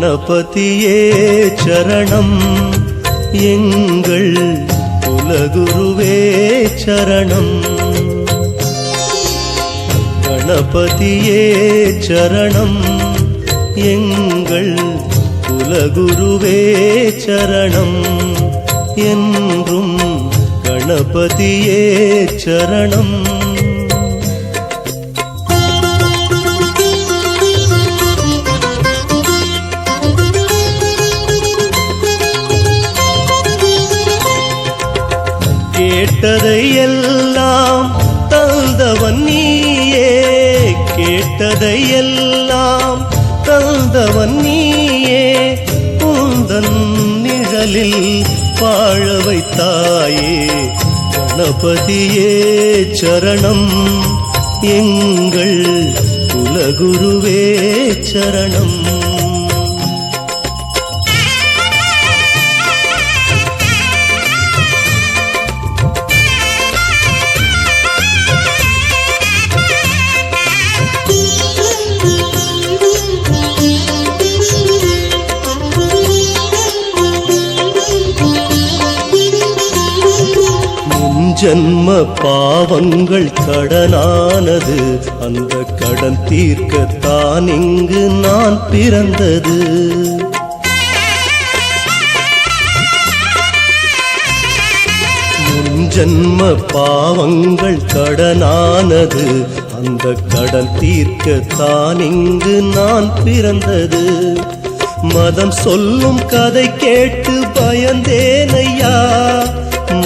கணபதியே சரணம். எங்கள் குலகுருவே சரணம். கணபதியே சரணம். எங்கள் குலகுருவே சரணம். என்றும் கணபதியே சரணம். கேட்டதை எல்லாம் தந்தவன் நீயே கேட்டதையெல்லாம் தந்தவன் நீயே உந்தன் நிழலில் வாழ வைத்தாயே கணபதியே சரணம் எங்கள் குலகுருவே சரணம். ஜென்ம பாவங்கள் கடனானது அந்த கடன் தீர்க்கத்தான் இங்கு நான் பிறந்தது. முன் பாவங்கள் கடனானது. அந்த கடன் தீர்க்கத்தான் இங்கு நான் பிறந்தது. மதம் சொல்லும் கதை கேட்டு பயந்தேனையா?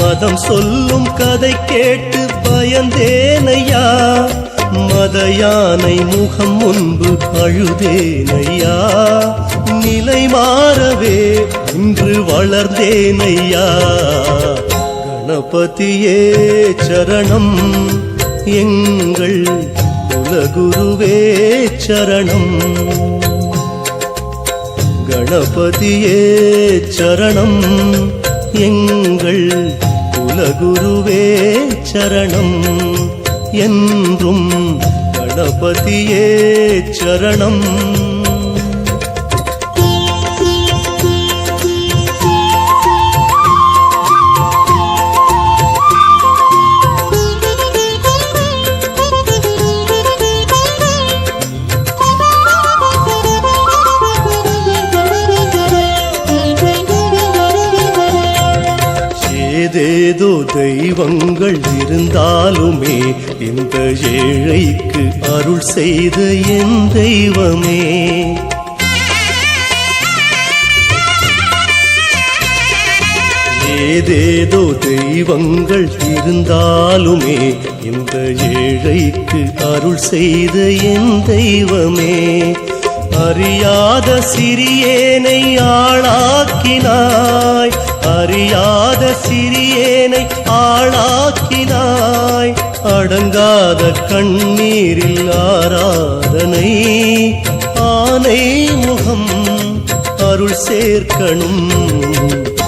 மதம் சொல்லும் கதை கேட்டு பயந்தேனையா? மத யானை முகம் முன்பு அழுதேனையா நிலை மாறவே இன்று வளர்ந்தேனையா? கணபதியே சரணம் எங்கள் குலகுருவே சரணம். கணபதியே சரணம் எங்கள் குலகுருவே சரணம் என்றும் கணபதியே சரணம். ஏதேதோ தெய்வங்கள் இருந்தாலுமே இந்த ஏழைக்கு அருள் செய்த என் தெய்வமே. ஏதேதோ தெய்வங்கள் இருந்தாலுமே இந்த ஏழைக்கு அருள் செய்த என் தெய்வமே. அறியாத சிறியேனை ஆளாக்கினாய். அறியாத சிறியேனை ஆளாக்கினாய். அடங்காத கண்ணீரில் ஆராதனை. ஆனை முகம் அருள் சேர்க்கணும்.